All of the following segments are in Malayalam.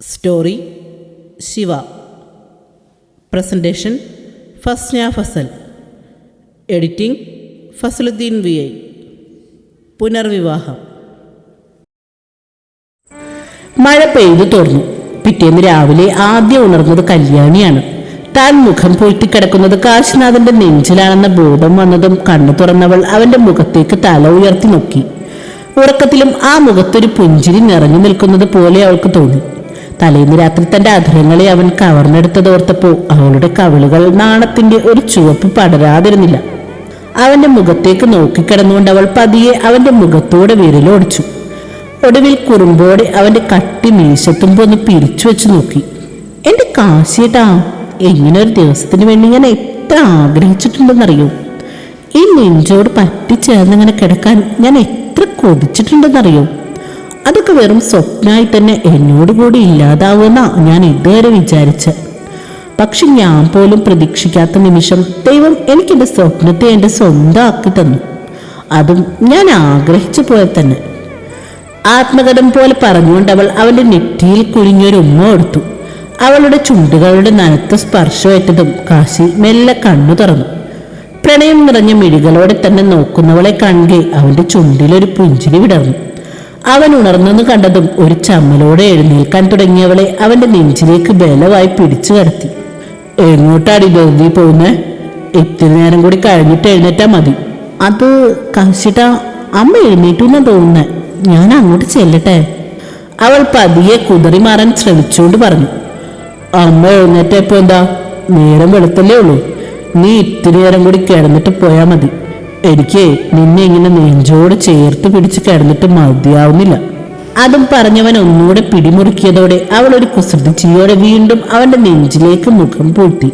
Story Shiva presentation Fasna Fasal editing Fasaluddin V I പുനർവിവാഹം മഴ പെയ്തു തോർന്നു പിറ്റേന്ന് രാവിലെ ആദ്യം ഉണർന്നത് കല്യാണിയാണ്. താൻ മുഖം പൂഴ്ത്തിക്കിടക്കുന്നത് കാശിനാഥന്റെ നെഞ്ചിലാണെന്ന ബോധം വന്നതും കണ്ണു തുറന്നവൾ അവന്റെ മുഖത്തേക്ക് തല ഉയർത്തി നോക്കി. ഉറക്കത്തിലും ആ മുഖത്തൊരു പുഞ്ചിരി നിറഞ്ഞു നിൽക്കുന്നത് പോലെ അവൾക്ക് തോന്നി. തലേന്ന് രാത്രി തന്റെ അധരങ്ങളെ അവൻ കവർന്നെടുത്തതോർത്തപ്പോ അവളുടെ കവിളുകൾ നാണത്തിന്റെ ഒരു ചുവപ്പ് പടരാതിരുന്നില്ല. അവന്റെ മുഖത്തേക്ക് നോക്കിക്കിടന്നുകൊണ്ട് അവൾ പതിയെ അവന്റെ മുഖത്തോടെ വിരലോടിച്ചു ഒടുവിൽ കുറുമ്പോടെ അവന്റെ കട്ടി മീശത്തുമ്പൊന്ന് പിരിച്ചു വെച്ച് നോക്കി. എന്റെ കാശിയേട്ടാ ഇങ്ങനെ ഒരു ദിവസത്തിന് വേണ്ടി ഞാൻ എത്ര ആഗ്രഹിച്ചിട്ടുണ്ടെന്നറിയോ? ഈ നെഞ്ചോട് പറ്റിച്ചേർന്നിങ്ങനെ കിടക്കാൻ ഞാൻ എത്ര കൊതിച്ചിട്ടുണ്ടെന്നറിയോ? അതൊക്കെ വെറും സ്വപ്നമായി തന്നെ എന്നോട് കൂടി ഇല്ലാതാവുമെന്ന ഞാൻ ഇതുവരെ വിചാരിച്ച. പക്ഷെ ഞാൻ പോലും പ്രതീക്ഷിക്കാത്ത നിമിഷം ദൈവം എനിക്കെന്റെ സ്വപ്നത്തെ എന്റെ സ്വന്തമാക്കി തന്നു. അതും ഞാൻ ആഗ്രഹിച്ചു പോലെ തന്നെ. ആത്മകഥം പോലെ പറഞ്ഞുകൊണ്ട് അവൾ അവന്റെ നെറ്റിയിൽ കുഴിഞ്ഞൊരു ഉമ്മ കൊടുത്തു അവളുടെ ചുണ്ടുകളുടെ നനത്ത സ്പർശമേറ്റതും കാശി മെല്ലെ കണ്ണു തുറന്നു. പ്രണയം നിറഞ്ഞ മിഴികളോടെ തന്നെ നോക്കുന്നവളെ കാണുകെ അവന്റെ ചുണ്ടിലൊരു പുഞ്ചിരി വിടർന്നു. അവൻ ഉണർന്നെന്ന് കണ്ടതും ഒരു ചമ്മലോടെ എഴുന്നേൽക്കാൻ തുടങ്ങിയവളെ അവന്റെ നെഞ്ചിലേക്ക് ബലമായി പിടിച്ചു കടത്തി. എങ്ങോട്ടാടി ധൃതി പോകുന്നേ? ഇത്തിരി നേരം കൂടി കഴിഞ്ഞിട്ട് എഴുന്നേറ്റാ മതി. അത് കാശിട്ട അമ്മ എഴുന്നേറ്റു എന്നാ തോന്നുന്നേ. ഞാൻ അങ്ങോട്ട് ചെല്ലട്ടെ? അവൾ പതിയെ കുതറി മാറാൻ ശ്രമിച്ചുകൊണ്ട് പറഞ്ഞു. അമ്മ എഴുന്നേറ്റപ്പോ എന്താ? നേരം വെളുത്തല്ലേ ഉള്ളൂ. നീ ഇത്തിരി നേരം കൂടി കിടന്നിട്ട് പോയാ മതി. എനിക്ക് നിന്നെ ഇങ്ങനെ നെഞ്ചോട് ചേർത്ത് പിടിച്ച് കിടന്നിട്ട് മതിയാവുന്നില്ല. അതും പറഞ്ഞവൻ ഒന്നുകൂടെ പിടിമുറുക്കിയതോടെ അവൾ ഒരു കുസൃതിച്ചിയോടെ വീണ്ടും അവന്റെ നെഞ്ചിലേക്ക് മുഖം പൂട്ടി.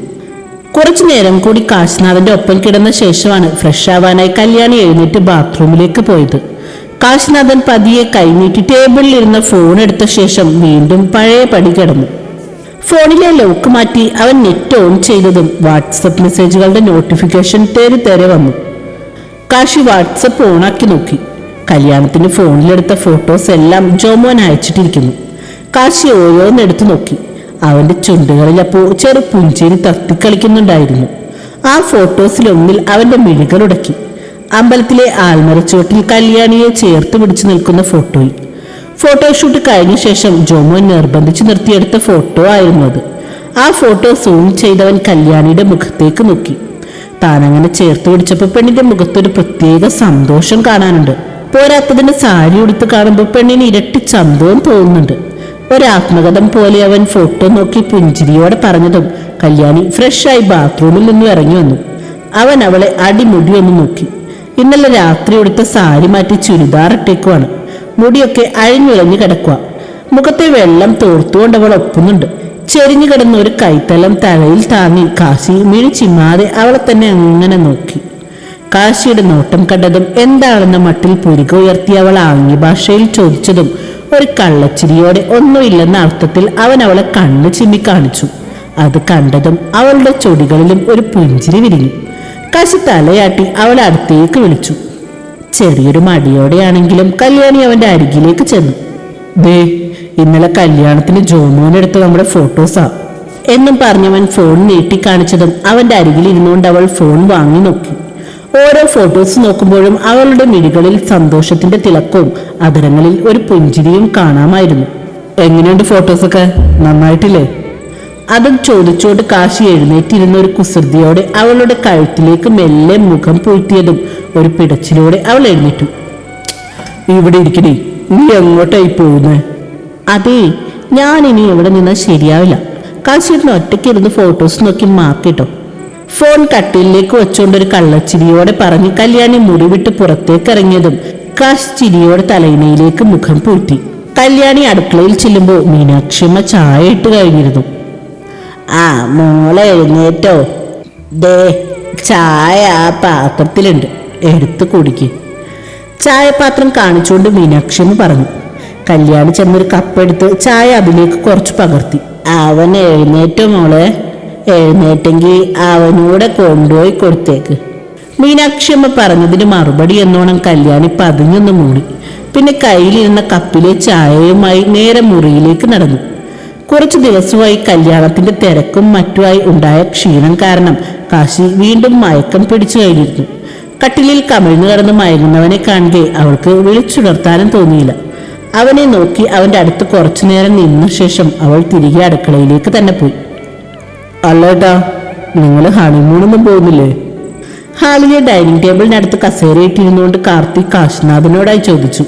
കുറച്ചു നേരം കൂടി കാശ്നാഥന്റെ ഒപ്പം കിടന്ന ശേഷമാണ് ഫ്രഷ് ആവാനായി കല്യാണി എഴുന്നേറ്റ് ബാത്റൂമിലേക്ക് പോയത്. കാശ്നാഥൻ പതിയെ കൈനീട്ടി ടേബിളിൽ ഇരുന്ന ഫോൺ എടുത്ത ശേഷം വീണ്ടും പഴയ പടി കിടന്നു. ഫോണിലെ ലോക്ക് മാറ്റി അവൻ നെറ്റ് ഓൺ ചെയ്തതും വാട്സപ്പ് മെസ്സേജുകളുടെ നോട്ടിഫിക്കേഷൻ തേര് തേരെ വന്നു. കാശി വാട്സപ്പ് ഓണാക്കി നോക്കി. കല്യാണത്തിന് ഫോണിലെടുത്ത ഫോട്ടോസ് എല്ലാം ജോമോൻ അയച്ചിട്ടിരിക്കുന്നു. കാശി ഓരോന്നെടുത്തു നോക്കി. അവന്റെ ചുണ്ടുകളിൽ അപ്പോൾ ചെറു പുഞ്ചേരി തത്തിക്കളിക്കുന്നുണ്ടായിരുന്നു ആ ഫോട്ടോസിലൊന്നിൽ അവന്റെ മിഴികൾ ഉടക്കി. അമ്പലത്തിലെ ആൽമരച്ചുവട്ടിൽ കല്യാണിയെ ചേർത്ത് പിടിച്ചു നിൽക്കുന്ന ഫോട്ടോയിൽ ഫോട്ടോഷൂട്ട് കഴിഞ്ഞ ശേഷം ജോമോൻ നിർബന്ധിച്ചു നിർത്തിയെടുത്ത ഫോട്ടോ ആയിരുന്നു അത്. ആ ഫോട്ടോ സൂം ചെയ്തവൻ കല്യാണിയുടെ മുഖത്തേക്ക് നോക്കി. താനങ്ങനെ ചേർത്ത് പിടിച്ചപ്പോൾ പെണ്ണിന്റെ മുഖത്തൊരു പ്രത്യേക സന്തോഷം കാണാനുണ്ട്. പോരാത്തതിന് സാരി ഉടുത്ത് കാണുമ്പോൾ പെണ്ണിന് ഇരട്ടി ചന്തവും തോന്നുന്നുണ്ട്. ഒരാത്മകഥം പോലെ അവൻ ഫോട്ടോ നോക്കി പുഞ്ചിരിയോടെ പറഞ്ഞതും കല്യാണി ഫ്രഷായി ബാത്റൂമിൽ നിന്നും ഇറങ്ങി വന്നു. അവൻ അവളെ അടിമുടി ഒന്ന് നോക്കി. ഇന്നലെ രാത്രി ഉടുത്ത സാരി മാറ്റി ചുരിദാർ ഇട്ടേക്കുവാണ്. മുടിയൊക്കെ അഴിഞ്ഞിളഞ്ഞു കിടക്കുക. മുഖത്തെ വെള്ളം തോർത്തുകൊണ്ട് അവൾ ഒപ്പുന്നുണ്ട്. ചെരിഞ്ഞു കിടന്ന ഒരു കൈത്തലം തലയിൽ താങ്ങി കാശി മിഴി ചിമ്മാതെ അവളെ തന്നെ അങ്ങനെ നോക്കി. കാശിയുടെ നോട്ടം കണ്ടതും എന്താണെന്ന മട്ടിൽ പുരിക ഉയർത്തി അവൾ ആംഗ്യ ഭാഷയിൽ ചോദിച്ചതും ഒരു കള്ളച്ചിരിയോടെ ഒന്നുമില്ലെന്ന അർത്ഥത്തിൽ അവൻ അവളെ കണ്ണ് ചിമ്മി കാണിച്ചു. അത് കണ്ടതും അവളുടെ ചൊടികളിലും ഒരു പുഞ്ചിരി വിരിഞ്ഞു. കാശി തലയാട്ടി അവളെ അടുത്തേക്ക് വിളിച്ചു. ചെറിയൊരു മടിയോടെയാണെങ്കിലും കല്യാണി അവന്റെ അരികിലേക്ക് ചെന്നു. ദേ ഇന്നലെ കല്യാണത്തിന് ജോമോനെടുത്ത നമ്മുടെ ഫോട്ടോസാ. എന്നും പറഞ്ഞവൻ ഫോൺ നീട്ടി കാണിച്ചതും അവന്റെ അരികിൽ ഇരുന്നുകൊണ്ട് അവൾ ഫോൺ വാങ്ങി നോക്കി. ഓരോ ഫോട്ടോസ് നോക്കുമ്പോഴും അവളുടെ മിഴികളിൽ സന്തോഷത്തിന്റെ തിളക്കവും അതരങ്ങളിൽ ഒരു പുഞ്ചിരിയും കാണാമായിരുന്നു. എങ്ങനെയുണ്ട് ഫോട്ടോസൊക്കെ? നന്നായിട്ടില്ലേ? അതും ചോദിച്ചുകൊണ്ട് കാശി എഴുന്നേറ്റിരുന്ന ഒരു കുസൃതിയോടെ അവളുടെ കഴുത്തിലേക്ക് മെല്ലെ മുഖം പൂഴ്ത്തിയതും ഒരു പിടച്ചിലൂടെ അവൾ എഴുന്നേറ്റു. ഇവിടെ ഇരിക്കണേ നീ എങ്ങോട്ടായി പോകുന്നേ അതെ ഞാൻ ഇനി ഇവിടെ നിന്നാൽ ശരിയാവില്ല. കാശിയേട്ടന് ഒറ്റയ്ക്ക് ഇരുന്ന് ഫോട്ടോസ് നോക്കി മാർക്കിട്ടോ ഫോൺ കട്ടിലേക്ക് വെച്ചുകൊണ്ട് ഒരു കള്ളച്ചിരിയോടെ പറഞ്ഞ് കല്യാണി മുറിവിട്ട് പുറത്തേക്ക് ഇറങ്ങിയതും കാശ് ചിരിയോടെ തലയിണയിലേക്ക് മുഖം പൂട്ടി കല്യാണി അടുക്കളയിൽ ചെല്ലുമ്പോൾ മീനാക്ഷിയമ്മ ചായ ഇട്ട് കഴിഞ്ഞിരുന്നു. ആ മോളെ എഴുന്നേറ്റോ. ദേ ചായ ആ പാത്രത്തിലുണ്ട്. എടുത്ത് കുടിക്ക്. ചായപാത്രം കാണിച്ചുകൊണ്ട് മീനാക്ഷിന്ന് പറഞ്ഞു. കല്യാണി ചെന്നൊരു കപ്പെടുത്ത് ചായ അതിലേക്ക് കുറച്ച് പകർത്തി. അവൻ എഴുന്നേറ്റോ മോളെ. എഴുന്നേറ്റെങ്കിൽ അവനൂടെ കൊണ്ടുപോയി കൊടുത്തേക്ക്. മീനാക്ഷിയമ്മ പറഞ്ഞതിന് മറുപടി എന്നോണം കല്യാണി പതിഞ്ഞൊന്ന് മൂടി. പിന്നെ കയ്യിലിരുന്ന കപ്പിലെ ചായയുമായി നേരെ മുറിയിലേക്ക് നടന്നു. കുറച്ചു ദിവസമായി കല്യാണത്തിന്റെ തിരക്കും മറ്റുമായി ഉണ്ടായ ക്ഷീണം കാരണം കാശി വീണ്ടും മയക്കം പിടിച്ചു കഴിഞ്ഞിരുന്നു. കട്ടിലിൽ കമിഴ്ന്നു കിടന്ന് മയങ്ങുന്നവനെ കാണുകെ അവൾക്ക് വിളിച്ചുണർത്താനും തോന്നിയില്ല. അവനെ നോക്കി അവന്റെ അടുത്ത് കുറച്ചു നേരം നിന്ന ശേഷം അവൾ തിരികെ അടുക്കളയിലേക്ക് തന്നെ പോയി. അല്ലേട്ടാ നിങ്ങൾ ഹണിമൂണൊന്നും പോകുന്നില്ലേ? ഹാളിലെ ഡൈനിങ് ടേബിളിനടുത്ത് കസേരയിട്ടിരുന്നുകൊണ്ട് കാർത്തിക് കാശിനാഥനോടായി ചോദിച്ചു.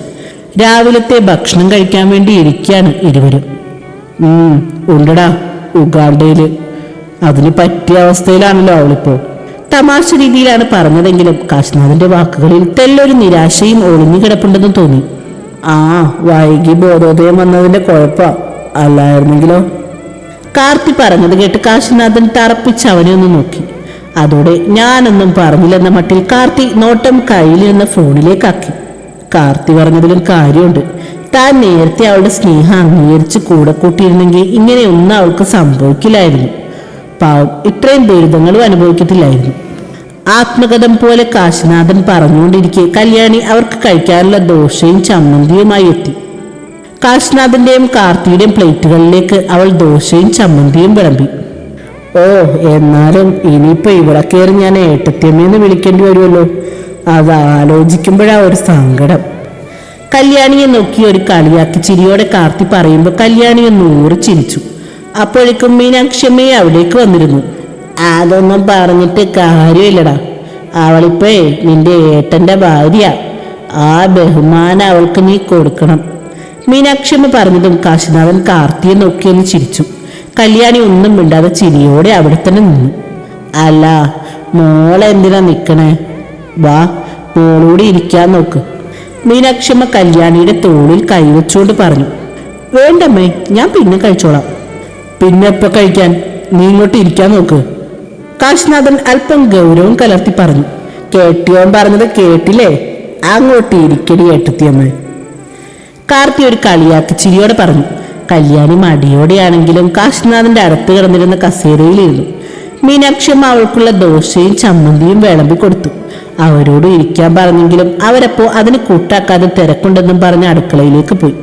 രാവിലത്തെ ഭക്ഷണം കഴിക്കാൻ വേണ്ടി ഇരിക്കുകയാണ് ഇരുവരും. ഉണ്ടടാ ഉഗാണ്ടയിൽ. അതിന് പറ്റിയ അവസ്ഥയിലാണല്ലോ അവളിപ്പോ. തമാശ രീതിയിലാണ് പറഞ്ഞതെങ്കിലും കാശ്നാഥിന്റെ വാക്കുകളിൽ തെല്ലൊരു നിരാശയും ഒളിഞ്ഞു കിടപ്പുണ്ടെന്ന് തോന്നി. ആ വൈകി ബോധോദയം വന്നതിന്റെ കുഴപ്പ അല്ലായിരുന്നെങ്കിലോ? കാർത്തി പറഞ്ഞത് കേട്ട് കാശിനാഥൻ തറപ്പിച്ച് അവനെ ഒന്ന് നോക്കി. അതോടെ ഞാനൊന്നും പറഞ്ഞില്ലെന്ന മട്ടിൽ കാർത്തി നോട്ടം കയ്യിലിരുന്ന ഫോണിലേക്കാക്കി. കാർത്തി പറഞ്ഞതിലും കാര്യമുണ്ട്. താൻ നേരത്തെ അവളുടെ സ്നേഹം അംഗീകരിച്ച് കൂടെ കൂട്ടിയിരുന്നെങ്കിൽ ഇങ്ങനെയൊന്നും അവൾക്ക് സംഭവിക്കില്ലായിരുന്നു. പാവം ഇത്രയും ദുരിതങ്ങളും അനുഭവിക്കത്തില്ലായിരുന്നു. ആത്മകഥം പോലെ കാശിനാഥൻ പറഞ്ഞുകൊണ്ടിരിക്കെ കല്യാണി അവർക്ക് കഴിക്കാനുള്ള ദോശയും ചമ്മന്തിയുമായി എത്തി. കാശിനാഥന്റെയും കാർത്തിയുടെയും പ്ലേറ്റുകളിലേക്ക് അവൾ ദോശയും ചമ്മന്തിയും വിളമ്പി. ഓ എന്നാലും ഇനിയിപ്പോ ഇവിടെ കയറി ഞാൻ ഏട്ടത്തിയമ്മയെന്ന് വിളിക്കേണ്ടി വരുമല്ലോ. അത് ആലോചിക്കുമ്പോഴാ ഒരു സങ്കടം. കല്യാണിയെ നോക്കി ഒരു കളിയാക്കി ചിരിയോടെ കാർത്തി പറയുമ്പോൾ കല്യാണിയെ നൂറ് ചിരിച്ചു. അപ്പോഴേക്കും മീനാക്ഷമ്മയെ അവിടേക്ക് വന്നിരുന്നു. അതൊന്നും പറഞ്ഞിട്ട് കാര്യമില്ലടാ. അവളിപ്പേ നിന്റെ ഏട്ടന്റെ ഭാര്യ ആ ബഹുമാനം അവൾക്ക് നീ കൊടുക്കണം. മീനാക്ഷമ്മ പറഞ്ഞതും കാശിനാഥൻ കാർത്തിയെ നോക്കിയൊന്ന് ചിരിച്ചു. കല്യാണി ഒന്നും മിണ്ടാതെ ചിരിയോടെ അവിടെ തന്നെ നിന്നു. അല്ല മോളെന്തിനാ നിക്കണേ? വാ മോളൂടി ഇരിക്കാൻ നോക്ക്. മീനാക്ഷമ്മ കല്യാണിയുടെ തോളിൽ കൈവച്ചുകൊണ്ട് പറഞ്ഞു വേണ്ടമ്മേ ഞാൻ പിന്നെ കഴിച്ചോളാം. പിന്നെ എപ്പോ കഴിക്കാൻ? നീ ഇങ്ങോട്ട് ഇരിക്കാൻ നോക്ക്. കാശ്നാഥൻ അല്പം ഗൗരവം കലർത്തി പറഞ്ഞു കേട്ടിയോൻ പറഞ്ഞത് കേട്ടില്ലേ? അങ്ങോട്ട് ഇരിക്കടി ഏട്ടത്തിയമ്മ. കാർത്തി ഒരു കളിയാക്കി ചിരിയോടെ പറഞ്ഞു കല്യാണി മടിയോടെയാണെങ്കിലും കാശ്നാഥന്റെ അടുത്ത് കിടന്നിരുന്ന കസേരയിലിരുന്നു. മീനാക്ഷിയമ്മ അവൾക്കുള്ള ദോശയും ചമ്മന്തിയും വിളമ്പി കൊടുത്തു. അവരോട് ഇരിക്കാൻ പറഞ്ഞെങ്കിലും അവരപ്പോ അതിന് കൂട്ടാക്കാതെ തിരക്കുണ്ടെന്നും പറഞ്ഞ് അടുക്കളയിലേക്ക് പോയി.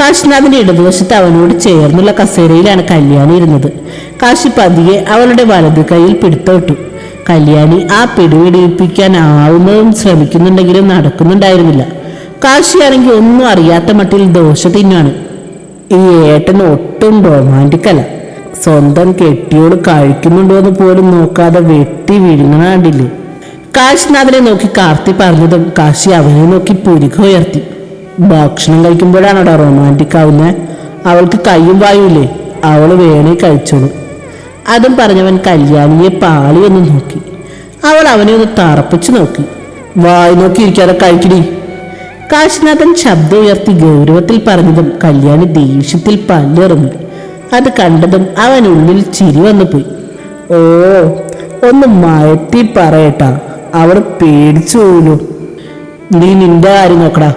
കാശിനാഥിന്റെ ഇടതുവശത്ത് അവനോട് ചേർന്നുള്ള കസേരയിലാണ് കല്യാണി ഇരുന്നത്. കാശി പതിയെ അവളുടെ വലതു കൈയിൽ പിടുത്തോട്ടു. കല്യാണി ആ പിടിപിടിപ്പിക്കാൻ ആവുന്നതും ശ്രമിക്കുന്നുണ്ടെങ്കിലും നടക്കുന്നുണ്ടായിരുന്നില്ല. കാശിയാണെങ്കിൽ ഒന്നും അറിയാത്ത മട്ടിൽ ദോശ തിന്നാണ്. ഈ ഏട്ടൻ ഒട്ടും റൊമാന്റിക് അല്ല സ്വന്തം കെട്ടിയോട് കഴിക്കുന്നുണ്ടോ എന്ന് പോലും നോക്കാതെ വെട്ടി വിഴുങ്ങണ കണ്ടില്ലേ? കാശിനാഥനെ നോക്കി കാർത്തി പറഞ്ഞതും കാശി അവനെ നോക്കി പുരുക ഉയർത്തി. ഭക്ഷണം കഴിക്കുമ്പോഴാണോടാ റൊമാന്റിക് ആവുന്നത് അവൾക്ക് കയ്യും വായുമില്ലേ അവൾ വേണേ കഴിച്ചോളൂ. അതും പറഞ്ഞവൻ കല്യാണിയെ പാളി ഒന്ന് നോക്കി. അവൾ അവനെ ഒന്ന് തറപ്പിച്ചു നോക്കി. വായി നോക്കി ഇരിക്കാതെ കഴിക്കടി. കാശിനാഥൻ ശബ്ദം ഉയർത്തി ഗൗരവത്തിൽ പറഞ്ഞതും കല്യാണി ദേഷ്യത്തിൽ പല്ലിറങ്ങി. അത് കണ്ടതും അവൻ ഉള്ളിൽ ചിരി വന്നു പോയി ഓ ഒന്ന് മയത്തി പറയട്ടാ. അവൾ പേടിച്ചു പോകുന്നു നീ നിന്റെ കാര്യം നോക്കടാ.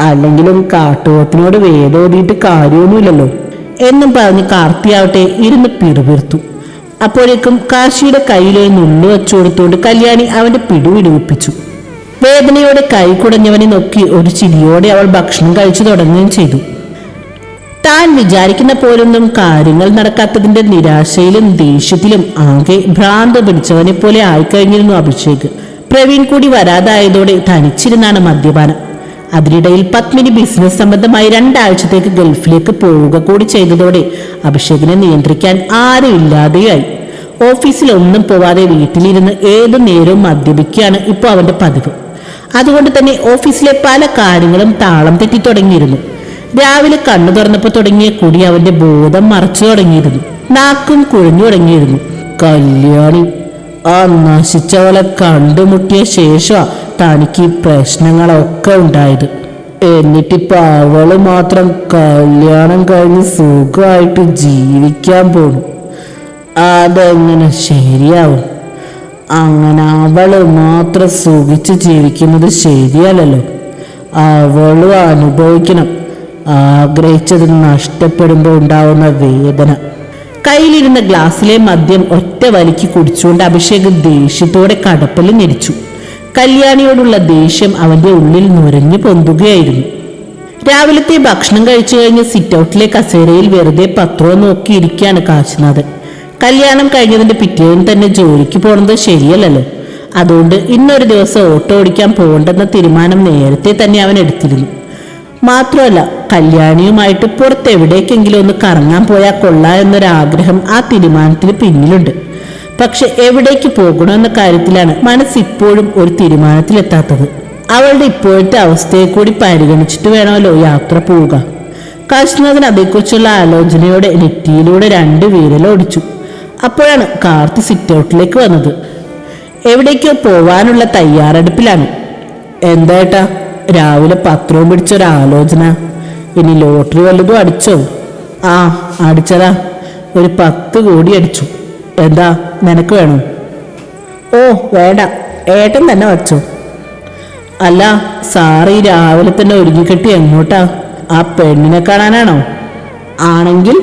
അല്ലെങ്കിലും കാട്ടുപോത്തിനോട് വേദോതിയിട്ട് കാര്യമൊന്നുമില്ലല്ലോ. എന്നും പറഞ്ഞ് കാർത്തിയാവട്ടെ ഇരുന്ന് പിറുപിറുത്തു. അപ്പോഴേക്കും കാശിയുടെ കയ്യിലെ നുള്ളു വെച്ചു കൊടുത്തുകൊണ്ട് കല്യാണി അവന്റെ പിടുവിടുവിപ്പിച്ചു വേദനയോടെ കൈ കുടഞ്ഞവനെ നോക്കി ഒരു ചിരിയോടെ അവൾ ഭക്ഷണം കഴിച്ചു തുടങ്ങുകയും ചെയ്തു. താൻ വിചാരിക്കുന്ന പോലൊന്നും കാര്യങ്ങൾ നടക്കാത്തതിന്റെ നിരാശയിലും ദേഷ്യത്തിലും ആകെ ഭ്രാന്ത് പിടിച്ചവനെ പോലെ ആയിക്കഴിഞ്ഞിരുന്നു അഭിഷേക്. പ്രവീൺ കൂടി വരാതായതോടെ തനിച്ചിരുന്നാണ് മദ്യപാനം. അതിനിടയിൽ പത്മിനി ബിസിനസ് സംബന്ധമായി രണ്ടാഴ്ചത്തേക്ക് ഗൾഫിലേക്ക് പോവുക കൂടി ചെയ്തതോടെ അഭിഷേകിനെ നിയന്ത്രിക്കാൻ ആരും ഇല്ലാതെയായി. ഓഫീസിൽ ഒന്നും പോവാതെ വീട്ടിലിരുന്ന് ഏതു നേരവും മദ്യപിക്കുകയാണ് ഇപ്പോൾ അവന്റെ പതിവ്. അതുകൊണ്ട് തന്നെ ഓഫീസിലെ പല കാര്യങ്ങളും താളം തെറ്റി തുടങ്ങിയിരുന്നു. രാവിലെ കണ്ണു തുറന്നപ്പോൾ തുടങ്ങിയ കുടി അവന്റെ ബോധം മറച്ചു തുടങ്ങിയിരുന്നു. നാക്കും കുഴഞ്ഞു തുടങ്ങിയിരുന്നു. കല്യാണി. ആ നശിച്ചവളെ കണ്ടുമുട്ടിയ ശേഷമാ തനിക്ക് പ്രശ്നങ്ങളൊക്കെ ഉണ്ടായത്. എന്നിട്ടിപ്പോ അവൾ മാത്രം കല്യാണം കഴിഞ്ഞ് സുഖമായിട്ട് ജീവിക്കാൻ പോണു. അതെങ്ങനെ ശരിയാവും? അങ്ങനെ അവൾ മാത്രം സുഖിച്ച് ജീവിക്കുന്നത് ശരിയല്ലല്ലോ. അവളും അനുഭവിക്കണം. ആഗ്രഹിച്ചത് നഷ്ടപ്പെടുമ്പോൾ ഉണ്ടാവുന്ന വേദന. കയ്യിലിരുന്ന ഗ്ലാസ്സിലെ മദ്യം ഒറ്റ വലിക്ക് കുടിച്ചുകൊണ്ട് അഭിഷേക് ദേഷ്യത്തോടെ കടപ്പൽ ഞെരിച്ചു. കല്യാണിയോടുള്ള ദേഷ്യം അവന്റെ ഉള്ളിൽ നുരഞ്ഞു പൊന്തുകയായിരുന്നു. രാവിലത്തെ ഭക്ഷണം കഴിച്ചു കഴിഞ്ഞ് സിറ്റ് ഔട്ടിലെ കസേരയിൽ വെറുതെ പത്രവും നോക്കിയിരിക്കുകയാണ് കാശ്നാഥ് കല്യാണം കഴിഞ്ഞതിന്റെ പിറ്റേന്ന് തന്നെ ജോലിക്ക് പോണത് ശരിയല്ലല്ലോ. അതുകൊണ്ട് ഇന്നൊരു ദിവസം ഓട്ടോ ഓടിക്കാൻ പോകണ്ടെന്ന തീരുമാനം നേരത്തെ തന്നെ അവൻ എടുത്തിരുന്നു. മാത്രമല്ല കല്യാണിയുമായിട്ട് പുറത്ത് എവിടേക്കെങ്കിലും ഒന്ന് കറങ്ങാൻ പോയാൽ കൊള്ളാം എന്നൊരാഗ്രഹം ആ തീരുമാനത്തിന് പിന്നിലുണ്ട്. പക്ഷെ എവിടേക്ക് പോകണമെന്ന കാര്യത്തിലാണ് മനസ്സിപ്പോഴും ഒരു തീരുമാനത്തിലെത്താത്തത്. അവളുടെ ഇപ്പോഴത്തെ അവസ്ഥയെ കൂടി പരിഗണിച്ചിട്ട് വേണമല്ലോ യാത്ര പോവുക. കാശ്നാഥൻ അതേക്കുറിച്ചുള്ള ആലോചനയോടെ നെറ്റിയിലൂടെ രണ്ട് വീരലോടിച്ചു അപ്പോഴാണ് കാർത്തി സിറ്റ് ഔട്ടിലേക്ക് വന്നത്. എവിടേക്കോ പോവാനുള്ള തയ്യാറെടുപ്പിലാണ്. എന്തായിട്ടാ രാവിലെ പത്രവും പിടിച്ചൊരാലോചന ഇനി ലോട്ടറി വല്ലതും അടിച്ചോ? ആ അടിച്ചതാ. ഒരു പത്ത് കോടി അടിച്ചു. എന്താ നിനക്ക് വേണം? ഓ വേണ്ട. ഏട്ടൻ തന്നെ വച്ചോ. അല്ല സാറ് ഈ രാവിലെ തന്നെ ഒരുങ്ങിക്കെട്ടി എങ്ങോട്ടാ? ആ പെണ്ണിനെ കാണാനാണോ? ആണെങ്കിൽ?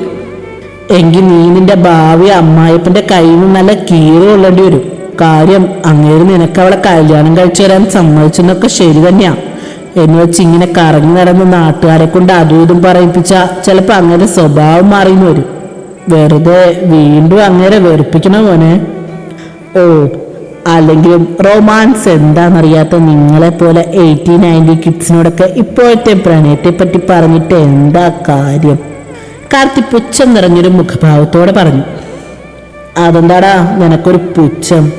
എങ്കിൽ നീ നിന്റെ ഭാവി അമ്മായിപ്പന്റെ കയ്യിൽ നിന്ന് നല്ല കീറ് കൊള്ളേണ്ടി വരും. കാര്യം അങ്ങേര് നിനക്ക് അവളെ കല്യാണം കഴിച്ചു തരാൻ സമ്മതിച്ചെന്നൊക്കെ ശരി തന്നെയാ. എന്ന് വെച്ച് ഇങ്ങനെ കറങ്ങി നടന്ന് നാട്ടുകാരെ കൊണ്ട് അതും ഇതും പറയിപ്പിച്ച ചിലപ്പോ അങ്ങനെ സ്വഭാവം മാറിയെന്ന് വരും. വെറുതെ വീണ്ടും അങ്ങനെ വെറുപ്പിക്കണ മോനെ? ഓ അല്ലെങ്കിലും റൊമാൻസ് എന്താണെന്നറിയാത്ത നിങ്ങളെ പോലെ എയ്റ്റി നയന്റി കിഡ്സിനോടൊക്കെ ഇപ്പോഴത്തെ പ്രണയത്തെ പറ്റി പറഞ്ഞിട്ട് എന്താ കാര്യം? കാർത്തി പുച്ഛം നിറഞ്ഞൊരു മുഖഭാവത്തോടെ പറഞ്ഞു. അതെന്താടാ? നിനക്കൊരു പുച്ഛം.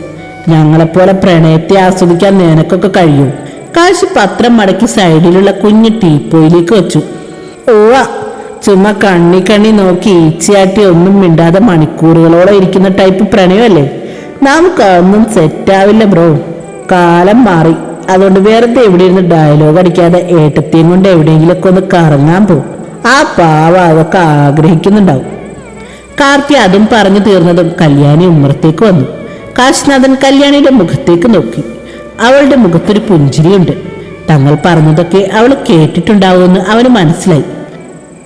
ഞങ്ങളെപ്പോലെ പ്രണയത്തെ ആസ്വദിക്കാൻ നിനക്കൊക്കെ കഴിയും. കാശി പത്രം മടക്കി സൈഡിലുള്ള കുഞ്ഞു ടീപ്പോയിലേക്ക് വെച്ചു. ഓവ ചുമ്മാ കണ്ണി കണ്ണി നോക്കി ഈച്ചയാട്ടി ഒന്നും മിണ്ടാതെ മണിക്കൂറുകളോളം ഇരിക്കുന്ന ടൈപ്പ് പ്രണയമല്ലേ? നമുക്കൊന്നും സെറ്റാവില്ല ബ്രോ. കാലം മാറി. അതുകൊണ്ട് വെറുതെ എവിടെ ഇരുന്ന് ഡയലോഗ് അടിക്കാതെ ഏട്ടത്തെയും കൊണ്ട് എവിടെയെങ്കിലൊക്കെ ഒന്ന് കറങ്ങാൻ പോകും ആ പാവ അതൊക്കെ ആഗ്രഹിക്കുന്നുണ്ടാവും. കാർത്തി അതും പറഞ്ഞു തീർന്നതും കല്യാണി ഉമ്മറത്തേക്ക് വന്നു. കാശ്നാഥൻ കല്യാണിയുടെ മുഖത്തേക്ക് നോക്കി. അവളുടെ മുഖത്തൊരു പുഞ്ചിരിയുണ്ട്. തങ്ങൾ പറഞ്ഞതൊക്കെ അവൾ കേട്ടിട്ടുണ്ടാവുമെന്ന് അവന് മനസ്സിലായി.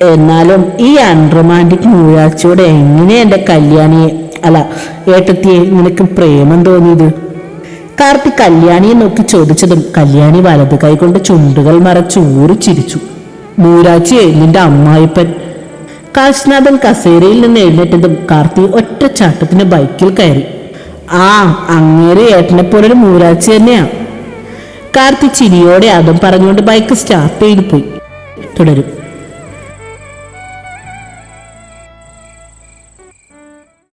എന്നാലും ഈ അൺറൊമാന്റിക് മൂഴാഴ്ചയോടെ എങ്ങനെ എന്റെ കല്യാണിയെ? അല്ല ഏട്ടത്തിയെ നിനക്ക് പ്രേമം തോന്നിയത്? കാർത്തി കല്യാണിയെ നോക്കി ചോദിച്ചതും കല്യാണി വലത് കൈകൊണ്ട് ചുണ്ടുകൾ മറച്ച് ഊറി ചിരിച്ചു. മൂരാച്ചിയെ നിന്റെ അമ്മായിപ്പൻ. കാശ്നാഥൻ കസേരയിൽ നിന്ന് എഴുന്നേറ്റതും കാർത്തി ഒറ്റ ചാട്ടത്തിന് ബൈക്കിൽ കയറി. ആ അങ്ങേര് ഏട്ടനെ പോലൊരു മൂരാച്ചി തന്നെയാ. കാർത്തി ചിരിയോടെ അതും പറഞ്ഞുകൊണ്ട് ബൈക്ക് സ്റ്റാർട്ട് ചെയ്തു പോയി. തുടരും.